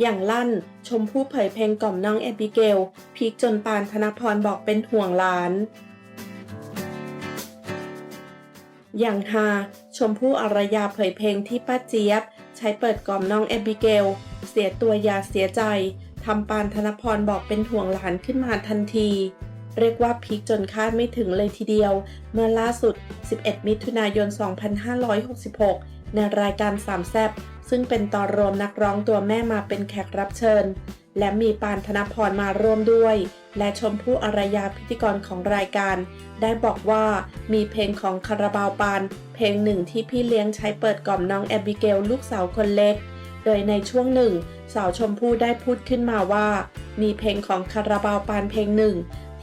อย่างลั่นชมพู่เผยเพลงกล่อมน้องแอบิเกล พีคจนปานธนพรบอกเป็นห่วงหลาน อย่างฮาชมพู่อารยาเผยเพลงที่ป้าเจี๊ยบ ใช้เปิดกล่อมน้องแอบิเกล เสียตัวยาเสียใจทำปานธนพรบอกเป็นห่วงหลานขึ้นมาทันที เรียกว่าพีคจนคาดไม่ถึงเลยทีเดียว เมื่อล่าสุด 11 มิถุนายน 2566 ในรายการสามแซบซึ่งเป็นตอนรวมนักร้องตัวแม่มาเป็นแขกรับเชิญ และมีปานธนพรมาร่วมด้วย และชมพู่อารยาพิธีกรของรายการ ได้บอกว่ามีเพลงของคาราบาวปาน เพลงหนึ่งที่พี่เลี้ยงใช้เปิดกล่อมน้องแอบิเกลลูกสาวคนเล็ก โดยในช่วงหนึ่ง สาวชมพู่ได้พูดขึ้นมาว่า มีเพลงของคาราบาวปานเพลงหนึ่ง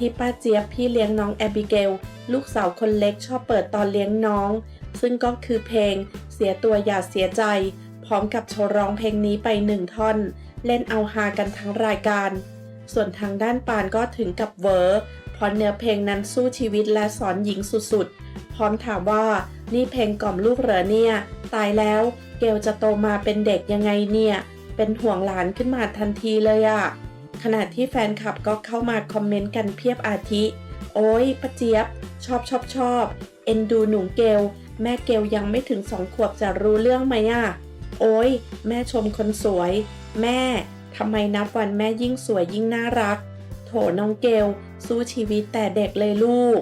ที่ป้าเจี๊ยบพี่เลี้ยงน้องแอบิเกลลูกสาวคนเล็กชอบเปิดตอนเลี้ยงน้อง ซึ่งก็คือเพลง เสียตัวอย่าเสียใจ พร้อมกับโชว์ร้องเพลงนี้ไปหนึ่งท่อน เล่นเอาฮากันทั้งรายการ ส่วนทางด้านปานก็ถึงกับเวอร์เพราะเนื้อเพลงนั้นสู้ชีวิตและสอนหญิงสุดๆ พร้อมถามว่านี่เพลงกล่อมลูกเหรอเนี่ย ตายแล้ว เกลจะโตมาเป็นเด็กยังไงเนี่ย เป็นห่วงหลานขึ้นมาทันทีเลยอะ ขณะที่แฟนคลับก็เข้ามาคอมเมนต์กันเพียบอาทิ โอ้ยป้าเจี๊ยบ ชอบชอบชอบ เอ็นดูหนุงเกล แม่เกลยังไม่ถึงสองขวบจะรู้เรื่องไหมอะโอ้ย แม่ชมคนสวย แม่ทำไมนับวันแม่ยิ่งสวยยิ่งน่ารัก โถน้องเกล สู้ชีวิตแต่เด็กเลยลูก